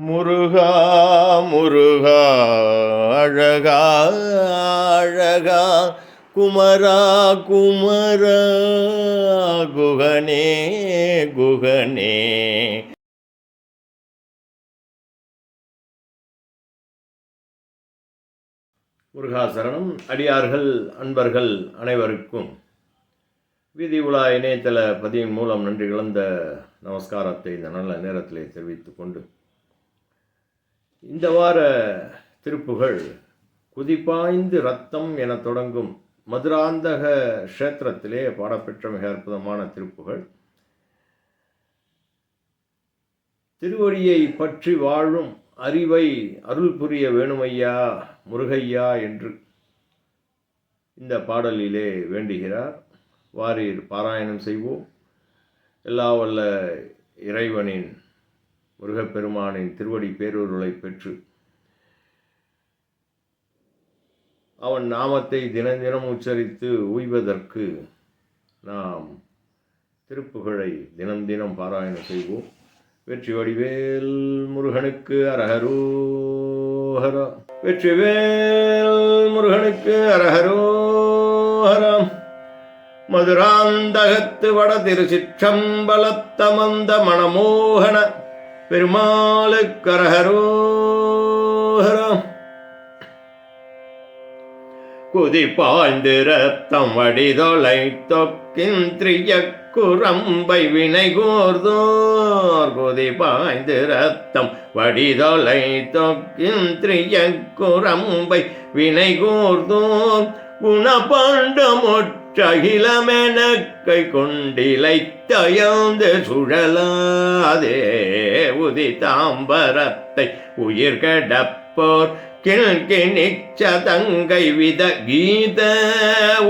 முருகா முருகா அழகா அழகா குமரா குமரா குகனே குகனே. முருகாசரணம் அடியார்கள் அன்பர்கள் அனைவருக்கும். வீதி உலா இணையதள பதிவின் மூலம் நன்றி இழந்த நமஸ்காரத்தை இந்த நல்ல நேரத்திலே தெரிவித்துக் கொண்டு இந்த வார திருப்புகள் குதிப்பாய்ந்து ரத்தம் என தொடங்கும் மதுராந்தக க்ஷேத்திரத்திலே பாடப்பெற்ற மிக அற்புதமான திருப்புகள். திருவடியை பற்றி வாழும் அறிவை அருள் புரிய வேணுமையா முருகையா என்று இந்த பாடலிலே வேண்டுகிறார். வாரீர் பாராயணம் செய்வோம். எல்லா வல்ல இறைவனின் முருகப்பெருமானின் திருவடி பேரூருளை பெற்று அவன் நாமத்தை தினம் தினம் உச்சரித்து உய்வதற்கு நாம் திருப்புகழை தினம் தினம் பாராயணம் செய்வோம். வெற்றி வடிவேல் முருகனுக்கு அரஹரோஹரா. வெற்றிவேல் முருகனுக்கு அரஹரோஹரம் மதுராந்தகத்து வட திருச்சிற்றம்பலத்தமந்த மணமோகன பெருமாளுக்கு அரஹரோஹரம் குதி ரத்தம் வடிதொலை தொக்கின்றிய குரம்பை வினை கூர்தோர் குதி பாய்ந்து ரத்தம் வடிதொலை தொக்கின்றிய குரம்பை வினை கூர்தோர் சகிலமென கை கொண்டிலை தயந்து சுழலாதே உதி தாம்பரத்தை உயிர் கடப்போர் கிழ்கிணிச்ச தங்கை வித கீத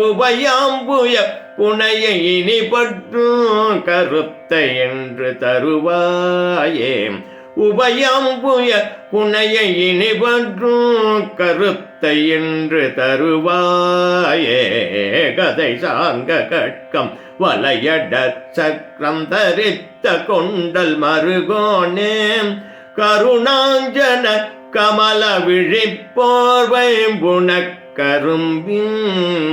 உபயாம்புய புனையை இனி பற்றும் கருத்த என்று தருவாயே. உபயம்புய புனையை இனி கருத்தை என்று தருவாயே. கதை சாங்க கட்கம் வலையட சக்கரம் தரித்த கொண்டல் மருகோனே. கருணாஞ்சன கமல விழிப்போர்வை புனக்கரும்பின்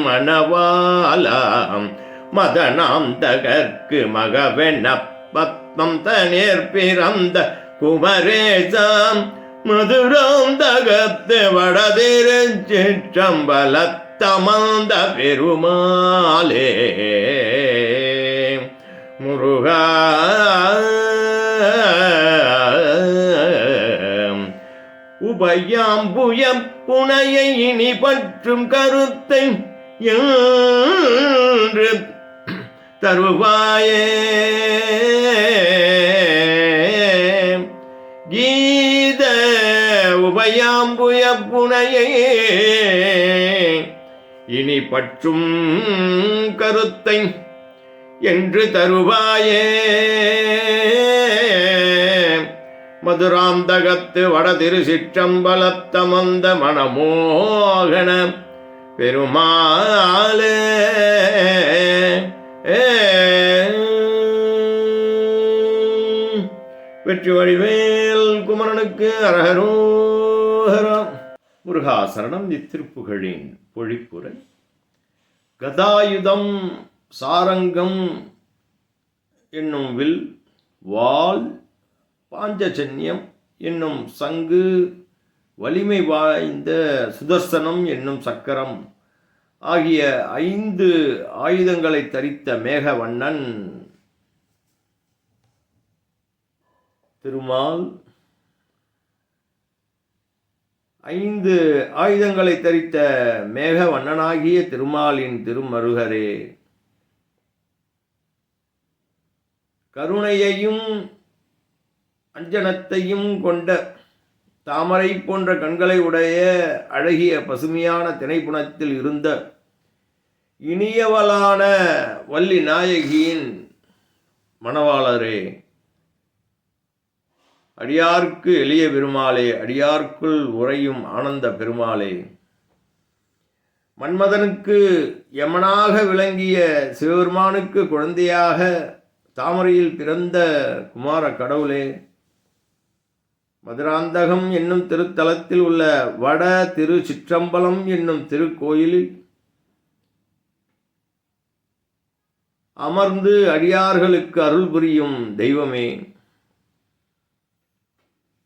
மணவாலாம் மதனாம் தகர்க்கு மகவென பத்மம் தனேர் பிறந்த குமரேசாம் மதுரம் தகத்து வடதிருச்சிற்றம்பலத்தமந்த பெருமாளே. முருகா. உபயாம்புயம் புனையை இனி பற்றும் கருத்தை என்று தருவாயே. உபயாம்புயப்புனையே இனி பற்றும் கருத்தை என்று தருவாயே. மதுராந்தகத்து வட திருசிற்றம்பலத்தமந்த மணமோகன பெருமாளே. வெற்றி வடிவேல் குமரனுக்கு அரகரும் முருகாசரணம் இத்திருப்புகழின் பொழிப்புரை. கதாயுதம் சாரங்கம் என்னும் வில் வாள் பாஞ்சஜன்யம் என்னும் சங்கு வலிமை வாய்ந்த சுதர்சனம் என்னும் சக்கரம் ஆகிய ஐந்து ஆயுதங்களை தரித்த மேகவண்ணன் திருமால் ஐந்து ஆயுதங்களை தரித்த மேக வண்ணனாகிய திருமாலின் திருமருகரே. கருணையையும் அஞ்சனத்தையும் கொண்ட தாமரை போன்ற கண்களை உடைய அழகிய பசுமையான திணைப்புணத்தில் இருந்த இனியவளான வள்ளி நாயகியின் மணவாளரே. அடியார்க்கு எளிய பெருமாளே அடியார்க்குள் உறையும் ஆனந்த பெருமாளே. மன்மதனுக்கு யமனாக விளங்கிய சிவபெருமானுக்கு குழந்தையாக தாமரையில் பிறந்த குமார கடவுளே. மதுராந்தகம் என்னும் திருத்தலத்தில் உள்ள வட திரு சிற்றம்பலம் என்னும் திருக்கோயிலில் அமர்ந்து அடியார்களுக்கு அருள் புரியும் தெய்வமே.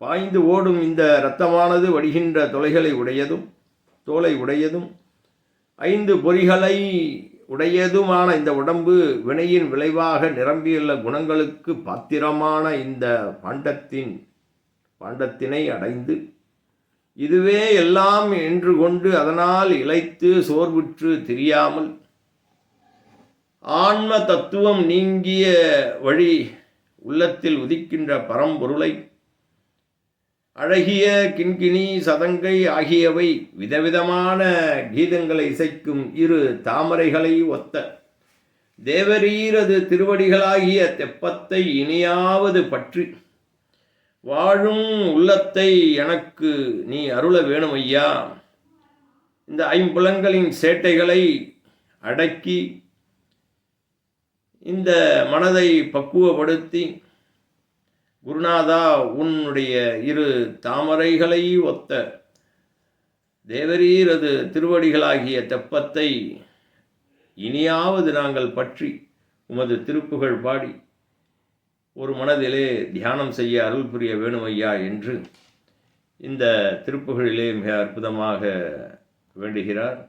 பாய்ந்து ஓடும் இந்த இரத்தமானது வடிகின்ற தொலைகளை உடையதும் தோலை உடையதும் ஐந்து பொறிகளை உடையதுமான இந்த உடம்பு வினையின் விளைவாக நிரம்பியுள்ள குணங்களுக்கு பாத்திரமான இந்த பாண்டத்தின் பாண்டத்தினை அடைந்து இதுவே எல்லாம் என்று கொண்டு அதனால் இளைத்து சோர்வுற்று தெரியாமல் ஆன்ம தத்துவம் நீங்கிய வழி உள்ளத்தில் உதிக்கின்ற பரம்பொருளை அழகிய கிண்கிணி சதங்கை ஆகியவை விதவிதமான கீதங்களை இசைக்கும் இரு தாமரைகளை ஒத்த. தேவரீரது திருவடிகளாகிய தெப்பத்தை இனியாவது பற்றி. வாழும் உள்ளத்தை எனக்கு நீ அருள வேணும் ஐயா இந்த ஐம்புலங்களின் சேட்டைகளை அடக்கி இந்த மனதை பக்குவப்படுத்தி குருநாதா உன்னுடைய இரு தாமரைகளை ஒத்த தேவரீரது திருவடிகளாகிய தெப்பத்தை இனியாவது நாங்கள் பற்றி உமது திருப்புகழ் பாடி ஒரு மனதிலே தியானம் செய்ய அருள் புரிய வேணுமையா என்று இந்த திருப்புகழிலே மிக அற்புதமாக வேண்டுகிறார்.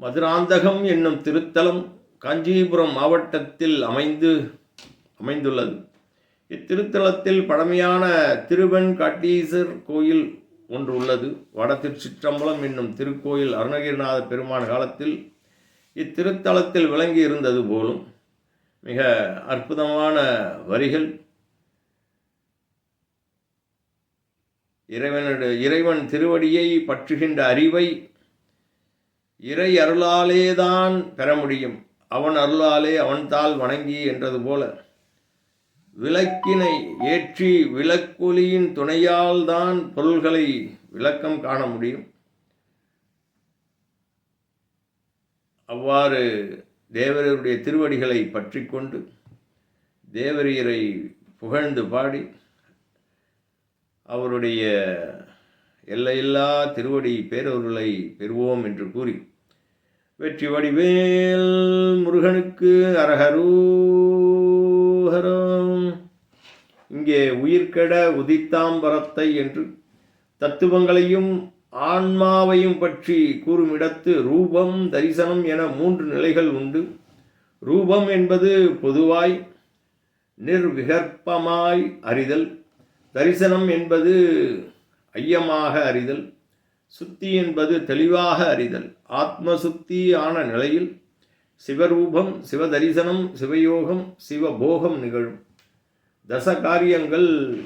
மதுராந்தகம் என்னும் திருத்தலம் காஞ்சிபுரம் மாவட்டத்தில் அமைந்து அமைந்துள்ளது. இத்திருத்தலத்தில் பழமையான திருவெண்காட்டீசர் கோயில் ஒன்று உள்ளது. வடத்தில் சிற்றம்பலம் என்னும் திருக்கோயில் அருணகிரிநாத பெருமான் காலத்தில் இத்திருத்தலத்தில் விளங்கி இருந்தது போலும் மிக அற்புதமான வரிகள். இறைவனுடைய இறைவன் திருவடியை பற்றுகின்ற அறிவை இறை அருளாலேதான் பெற முடியும். அவன் அருளாலே அவன்தால் வணங்கி என்றது போல. விளக்கினை ஏற்றி விளக்கொலியின் துணையால் தான் பொருள்களை விளக்கம் காண முடியும். அவ்வாறு தேவரருடைய திருவடிகளை பற்றி கொண்டு தேவரீரை புகழ்ந்து பாடி அவருடைய எல்லையில்லா திருவடி பேரொருளை பெறுவோம் என்று கூறி வெற்றி வடிவேல் முருகனுக்கு அரகரூஹரம் இங்கே உயிர்கெட உதித்தாம்பரத்தை என்று தத்துவங்களையும் ஆன்மாவையும் பற்றி கூறுமிடத்து ரூபம் தரிசனம் என மூன்று நிலைகள் உண்டு. ரூபம் என்பது பொதுவாய் நிர்விகற்பமாய் அறிதல். தரிசனம் என்பது ஐயமாக அறிதல். சுத்தி என்பது தெளிவாக அறிதல். ஆத்ம சுத்தி ஆன நிலையில் சிவரூபம் சிவதரிசனம் சிவயோகம் சிவபோகம் நிகழும். தச காரியங்கள்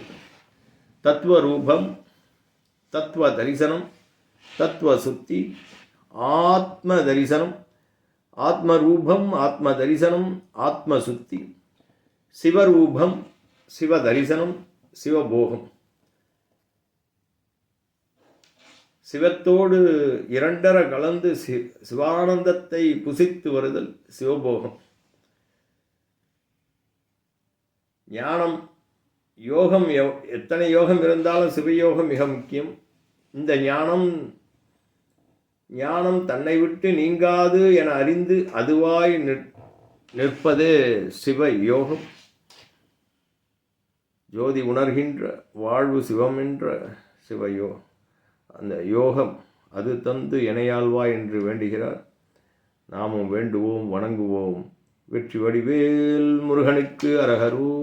தத்துவ ரூபம் தத்துவ தரிசனம் தத்துவ சுத்தி ஆத்ம தரிசனம் ஆத்மரூபம் ஆத்ம தரிசனம் ஆத்ம சுத்தி சிவரூபம் சிவதரிசனம் சிவபோகம். சிவத்தோடு இரண்டர கலந்து சி சிவானந்தத்தை புசித்து வருதல் சிவபோகம். ஞானம் யோகம் எவ் எத்தனை யோகம் இருந்தாலும் சிவயோகம் மிக முக்கியம். இந்த ஞானம் ஞானம் தன்னை விட்டு நீங்காது என அறிந்து அதுவாய் நிற்பது சிவ யோகம். ஜோதி உணர்கின்ற வாழ்வு சிவம் என்ற சிவயோகம் அந்த யோகம் அது தந்து இணையாழ்வா என்று வேண்டுகிறார். நாமும் வேண்டுவோம் வணங்குவோம். வெற்றி வடிவேல் முருகனுக்கு அரகரூ.